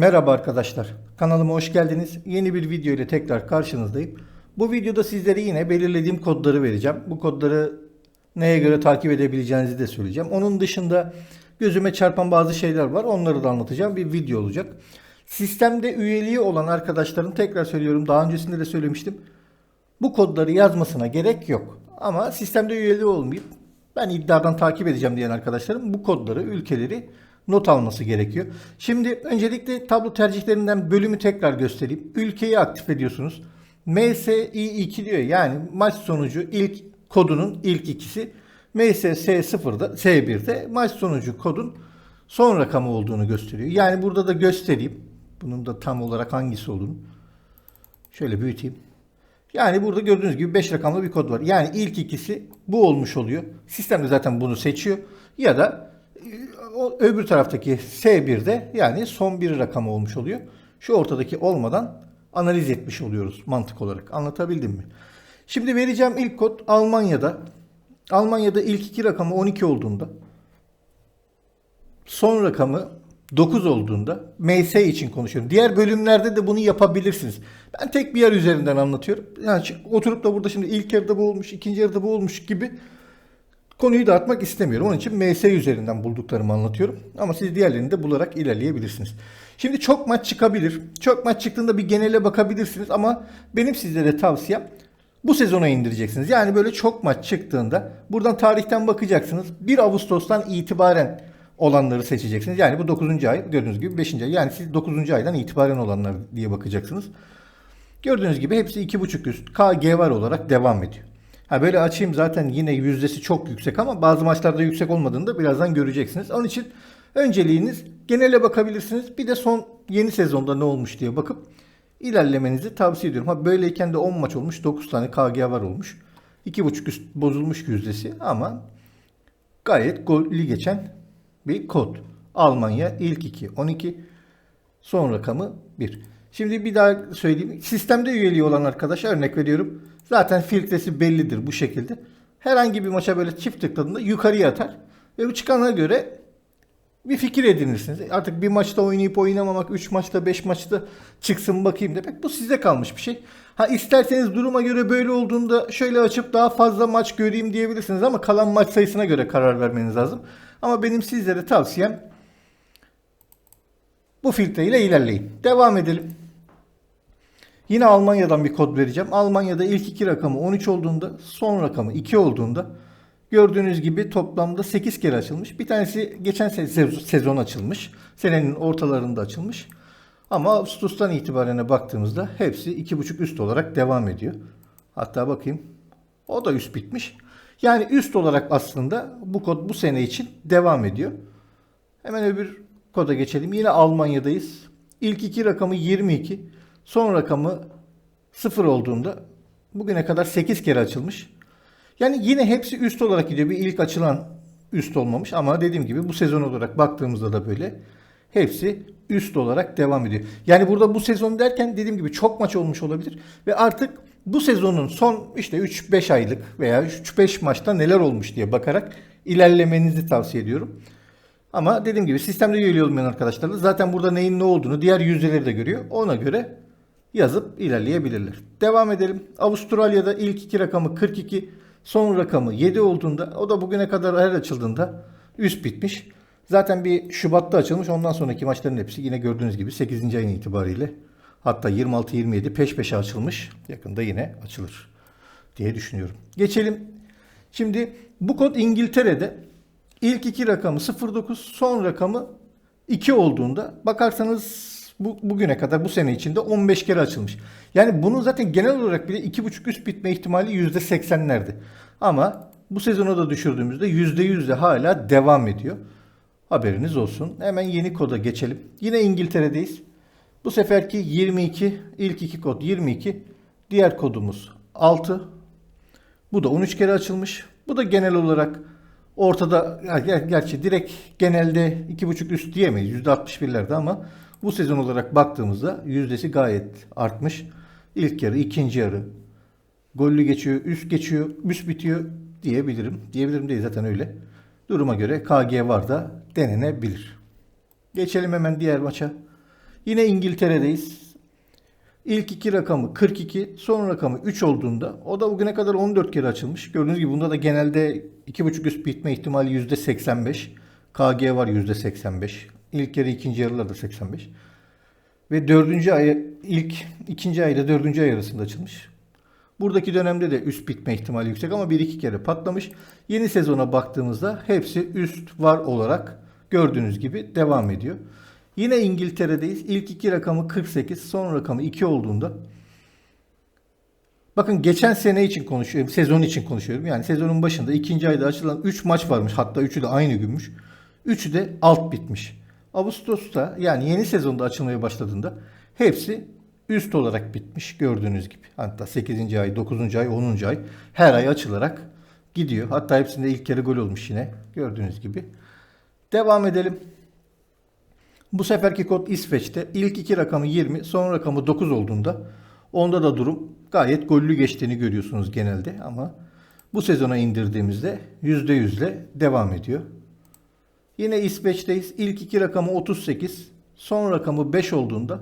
Merhaba arkadaşlar. Kanalıma hoş geldiniz. Yeni bir video ile tekrar karşınızdayım. Bu videoda sizlere yine belirlediğim kodları vereceğim. Bu kodları neye göre takip edebileceğinizi de söyleyeceğim. Onun dışında gözüme çarpan bazı şeyler var. Onları da anlatacağım. Bir video olacak. Sistemde üyeliği olan arkadaşların tekrar söylüyorum. Daha öncesinde de söylemiştim. Bu kodları yazmasına gerek yok. Ama sistemde üyeliği olmayıp ben iddiadan takip edeceğim diyen arkadaşlarım bu kodları, ülkeleri not alması gerekiyor. Şimdi öncelikle tablo tercihlerinden bölümü tekrar göstereyim. Ülkeyi aktif ediyorsunuz. MSI2 diyor yani maç sonucu ilk kodunun ilk ikisi. MSS0'da S1'de maç sonucu kodun son rakamı olduğunu gösteriyor. Yani burada da göstereyim. Bunun da tam olarak hangisi olduğunu. Şöyle büyüteyim. Yani burada gördüğünüz gibi 5 rakamlı bir kod var. Yani ilk ikisi bu olmuş oluyor. Sistem de zaten bunu seçiyor. Ya da o öbür taraftaki S1'de yani son bir rakamı olmuş oluyor. Şu ortadaki olmadan analiz etmiş oluyoruz mantık olarak. Anlatabildim mi? Şimdi vereceğim ilk kod Almanya'da. Almanya'da ilk iki rakamı 12 olduğunda son rakamı 9 olduğunda MS için konuşuyorum. Diğer bölümlerde de bunu yapabilirsiniz. Ben tek bir yer üzerinden anlatıyorum. Yani oturup da burada şimdi ilk yarıda bu olmuş, ikinci yarıda bu olmuş gibi konuyu dağıtmak istemiyorum. Onun için MS üzerinden bulduklarımı anlatıyorum. Ama siz diğerlerini de bularak ilerleyebilirsiniz. Şimdi çok maç çıkabilir. Çok maç çıktığında bir genele bakabilirsiniz ama benim sizlere tavsiyem bu sezona indireceksiniz. Yani böyle çok maç çıktığında buradan tarihten bakacaksınız. 1 Ağustos'tan itibaren olanları seçeceksiniz. Yani bu 9. ay gördüğünüz gibi 5. ay. Yani siz 9. aydan itibaren olanlar diye bakacaksınız. Gördüğünüz gibi hepsi 2.5 üst KG var olarak devam ediyor. Ha böyle açayım zaten yine yüzdesi çok yüksek ama bazı maçlarda yüksek olmadığını da birazdan göreceksiniz. Onun için önceliğiniz genele bakabilirsiniz. Bir de son yeni sezonda ne olmuş diye bakıp ilerlemenizi tavsiye ediyorum. Ha böyleyken de 10 maç olmuş 9 tane KG var olmuş. 2.5 üst bozulmuş yüzdesi ama gayet gollü geçen bir kod. Almanya ilk 2 12 son rakamı 1. Şimdi bir daha söyleyeyim. Sistemde üyeliği olan arkadaşa örnek veriyorum. Zaten filtresi bellidir bu şekilde. Herhangi bir maça böyle çift tıkladığında yukarıya atar. Ve bu çıkana göre bir fikir edinirsiniz. Artık bir maçta oynayıp oynamamak, 3 maçta 5 maçta çıksın bakayım demek bu size kalmış bir şey. Ha isterseniz duruma göre böyle olduğunda şöyle açıp daha fazla maç göreyim diyebilirsiniz ama kalan maç sayısına göre karar vermeniz lazım. Ama benim sizlere tavsiyem bu filtreyle ilerleyin. Devam edelim. Yine Almanya'dan bir kod vereceğim. Almanya'da ilk iki rakamı 13 olduğunda, son rakamı 2 olduğunda gördüğünüz gibi toplamda 8 kere açılmış. Bir tanesi geçen se- sez- sezon açılmış. Senenin ortalarında açılmış. Ama Ağustos'tan itibaren baktığımızda hepsi 2.5 üst olarak devam ediyor. Hatta bakayım. O da üst bitmiş. Yani üst olarak aslında bu kod bu sene için devam ediyor. Hemen öbür koda geçelim. Yine Almanya'dayız. İlk iki rakamı 22. Son rakamı 0 olduğunda bugüne kadar 8 kere açılmış. Yani yine hepsi üst olarak gidiyor. Bir ilk açılan üst olmamış ama dediğim gibi bu sezon olarak baktığımızda da böyle hepsi üst olarak devam ediyor. Yani burada bu sezon derken dediğim gibi çok maç olmuş olabilir ve artık bu sezonun son işte 3-5 aylık veya 3-5 maçta neler olmuş diye bakarak ilerlemenizi tavsiye ediyorum. Ama dediğim gibi sistemde üyeliği olmayan arkadaşlar da zaten burada neyin ne olduğunu diğer yüzdeleri de görüyor. Ona göre yazıp ilerleyebilirler. Devam edelim. Avustralya'da ilk iki rakamı 42, son rakamı 7 olduğunda o da bugüne kadar her açıldığında üst bitmiş. Zaten bir Şubat'ta açılmış. Ondan sonraki maçların hepsi yine gördüğünüz gibi 8. ayın itibariyle hatta 26-27 peş peşe açılmış. Yakında yine açılır diye düşünüyorum. Geçelim. Şimdi bu kod İngiltere'de ilk iki rakamı 09, son rakamı 2 olduğunda bakarsanız bu, bugüne kadar bu sene içinde 15 kere açılmış. Yani bunun zaten genel olarak bile 2.5 üst bitme ihtimali %80'lerdi. Ama bu sezona da düşürdüğümüzde %100 de hala devam ediyor. Haberiniz olsun. Hemen yeni koda geçelim. Yine İngiltere'deyiz. Bu seferki 22, ilk iki kod 22. Diğer kodumuz 6. Bu da 13 kere açılmış. Bu da genel olarak ortada ger- gerçi direkt genelde 2.5 üst diyemeyiz. %61'lerde ama bu sezon olarak baktığımızda yüzdesi gayet artmış. İlk yarı, ikinci yarı gollü geçiyor, üst geçiyor, üst bitiyor diyebilirim. Diyebilirim değil zaten öyle. Duruma göre KG var da denenebilir. Geçelim hemen diğer maça. Yine İngiltere'deyiz. İlk iki rakamı 42, son rakamı 3 olduğunda o da bugüne kadar 14 kere açılmış. Gördüğünüz gibi bunda da genelde 2.5 üst bitme ihtimali %85. KG var %85. İlk yarı ikinci yarılar da 85. Ve dördüncü ay ilk ikinci ayda dördüncü ay arasında açılmış. Buradaki dönemde de üst bitme ihtimali yüksek ama bir iki kere patlamış. Yeni sezona baktığımızda hepsi üst var olarak gördüğünüz gibi devam ediyor. Yine İngiltere'deyiz. İlk iki rakamı 48, son rakamı 2 olduğunda Bakın geçen sene için konuşuyorum, sezon için konuşuyorum. Yani sezonun başında ikinci ayda açılan 3 maç varmış. Hatta üçü de aynı günmüş. Üçü de alt bitmiş. Ağustos'ta yani yeni sezonda açılmaya başladığında hepsi üst olarak bitmiş gördüğünüz gibi. Hatta 8. ay, 9. ay, 10. ay her ay açılarak gidiyor. Hatta hepsinde ilk kere gol olmuş yine gördüğünüz gibi. Devam edelim. Bu seferki kod İsveç'te ilk iki rakamı 20, son rakamı 9 olduğunda onda da durum gayet gollü geçtiğini görüyorsunuz genelde ama bu sezona indirdiğimizde %100 ile devam ediyor. Yine İsveç'teyiz. İlk iki rakamı 38, son rakamı 5 olduğunda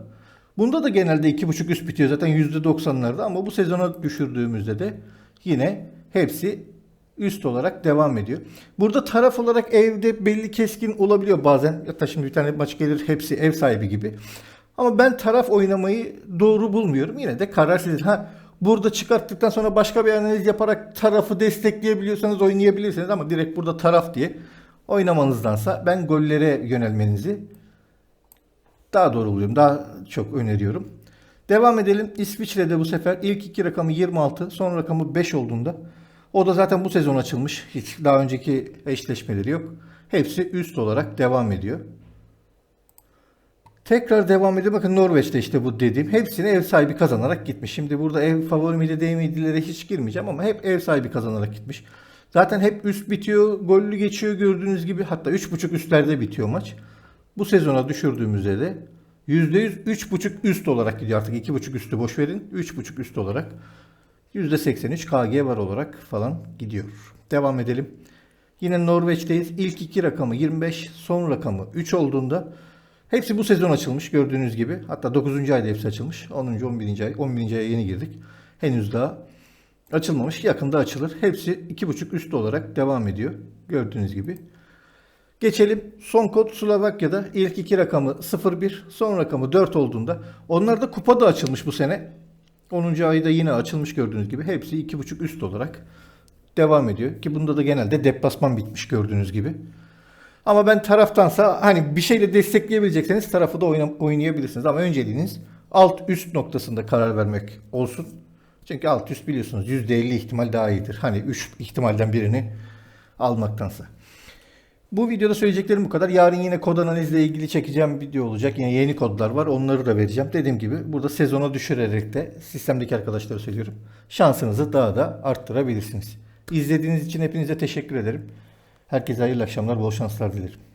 bunda da genelde 2.5 üst bitiyor zaten %90'larda ama bu sezona düşürdüğümüzde de yine hepsi üst olarak devam ediyor. Burada taraf olarak evde belli keskin olabiliyor bazen. Hatta şimdi bir tane maç gelir hepsi ev sahibi gibi. Ama ben taraf oynamayı doğru bulmuyorum. Yine de karar sizin. Ha burada çıkarttıktan sonra başka bir analiz yaparak tarafı destekleyebiliyorsanız oynayabilirsiniz ama direkt burada taraf diye oynamanızdansa ben gollere yönelmenizi daha doğru buluyorum. Daha çok öneriyorum. Devam edelim. İsviçre'de bu sefer ilk iki rakamı 26, son rakamı 5 olduğunda o da zaten bu sezon açılmış. Hiç daha önceki eşleşmeleri yok. Hepsi üst olarak devam ediyor. Tekrar devam ediyor. Bakın Norveç'te işte bu dediğim. Hepsini ev sahibi kazanarak gitmiş. Şimdi burada ev favori miydi değil miydilere hiç girmeyeceğim ama hep ev sahibi kazanarak gitmiş. Zaten hep üst bitiyor. Gollü geçiyor gördüğünüz gibi. Hatta 3.5 üstlerde bitiyor maç. Bu sezona düşürdüğümüzde de %100 3.5 üst olarak gidiyor. Artık 2.5 üstü boş verin. 3.5 üst olarak %83 KG var olarak falan gidiyor. Devam edelim. Yine Norveç'teyiz. İlk iki rakamı 25, son rakamı 3 olduğunda hepsi bu sezon açılmış gördüğünüz gibi. Hatta 9. ayda hepsi açılmış. 10. 11. ay, 11. aya yeni girdik. Henüz daha açılmamış. Yakında açılır. Hepsi 2.5 üst olarak devam ediyor. Gördüğünüz gibi. Geçelim. Son kod Slovakya'da ilk iki rakamı 01, son rakamı 4 olduğunda onlar da kupada açılmış bu sene. 10. ayda yine açılmış gördüğünüz gibi. Hepsi 2.5 üst olarak devam ediyor. Ki bunda da genelde deplasman bitmiş gördüğünüz gibi. Ama ben taraftansa hani bir şeyle destekleyebilecekseniz tarafı da oyna- oynayabilirsiniz. Ama önceliğiniz alt üst noktasında karar vermek olsun. Çünkü alt üst biliyorsunuz %50 ihtimal daha iyidir. Hani 3 ihtimalden birini almaktansa. Bu videoda söyleyeceklerim bu kadar. Yarın yine kod analizle ilgili çekeceğim video olacak. Yine yeni kodlar var. Onları da vereceğim. Dediğim gibi burada sezona düşürerek de sistemdeki arkadaşlara söylüyorum. Şansınızı daha da arttırabilirsiniz. İzlediğiniz için hepinize teşekkür ederim. Herkese hayırlı akşamlar, bol şanslar dilerim.